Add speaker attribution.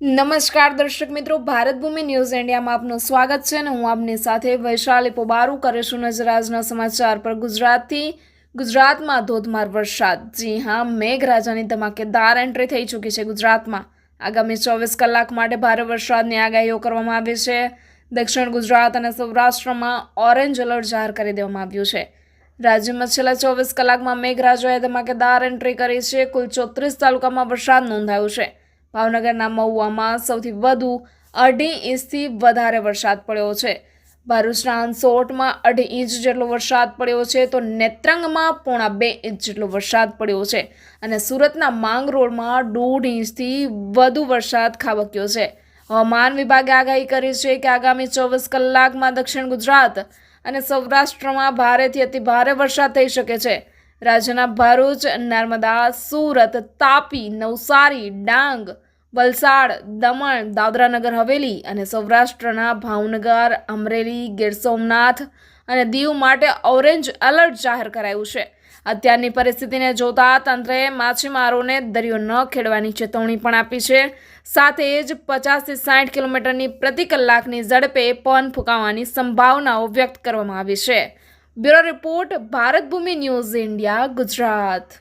Speaker 1: નમસ્કાર દર્શક મિત્રો, ભારત ભૂમિ ન્યૂઝ ઇન્ડિયામાં આપનું સ્વાગત છે અને હું આપની સાથે વૈશાલી પોબારુ કરીશું નજર આજના સમાચાર પર ગુજરાતથી. ગુજરાતમાં ધોધમાર વરસાદ. જી હા, મેઘરાજાની ધમાકેદાર એન્ટ્રી થઈ ચૂકી છે ગુજરાતમાં. આગામી ચોવીસ કલાક માટે ભારે વરસાદની આગાહીઓ કરવામાં આવી છે. દક્ષિણ ગુજરાત અને સૌરાષ્ટ્રમાં ઓરેન્જ એલર્ટ જાહેર કરી દેવામાં આવ્યું છે. રાજ્યમાં છેલ્લા ચોવીસ કલાકમાં મેઘરાજાએ ધમાકેદાર એન્ટ્રી કરી છે. કુલ ચોત્રીસ તાલુકામાં વરસાદ નોંધાયો છે. ભાવનગરના મહુવામાં સૌથી વધુ અઢી ઇંચથી વધારે વરસાદ પડ્યો છે. ભરૂચના અંસોટમાં અઢી ઇંચ જેટલો વરસાદ પડ્યો છે તો નેત્રંગમાં પોણા બે ઇંચ જેટલો વરસાદ પડ્યો છે અને સુરતના માંગરોળમાં દોઢ ઇંચથી વધુ વરસાદ ખાબક્યો છે. હવામાન વિભાગે આગાહી કરી છે કે આગામી ચોવીસ કલાકમાં દક્ષિણ ગુજરાત અને સૌરાષ્ટ્રમાં ભારેથી અતિ ભારે વરસાદ થઈ શકે છે. રાજ્યના ભરૂચ, નર્મદા, સુરત, તાપી, નવસારી, ડાંગ, વલસાડ, દમણ, દાદરાનગર, હવેલી અને સૌરાષ્ટ્રના ભાવનગર, અમરેલી, ગીર સોમનાથ અને દીવ માટે ઓરેન્જ એલર્ટ જાહેર કરાયું છે. અત્યારની પરિસ્થિતિને જોતા તંત્રએ માછીમારોને દરિયો ન ખેડવાની ચેતવણી પણ આપી છે. સાથે જ પચાસથી સાઠ કિલોમીટરની પ્રતિ કલાકની ઝડપે પવન ફૂંકાવાની સંભાવનાઓ વ્યક્ત કરવામાં આવી છે. Bureau report Bharat Bhoomi news India Gujarat.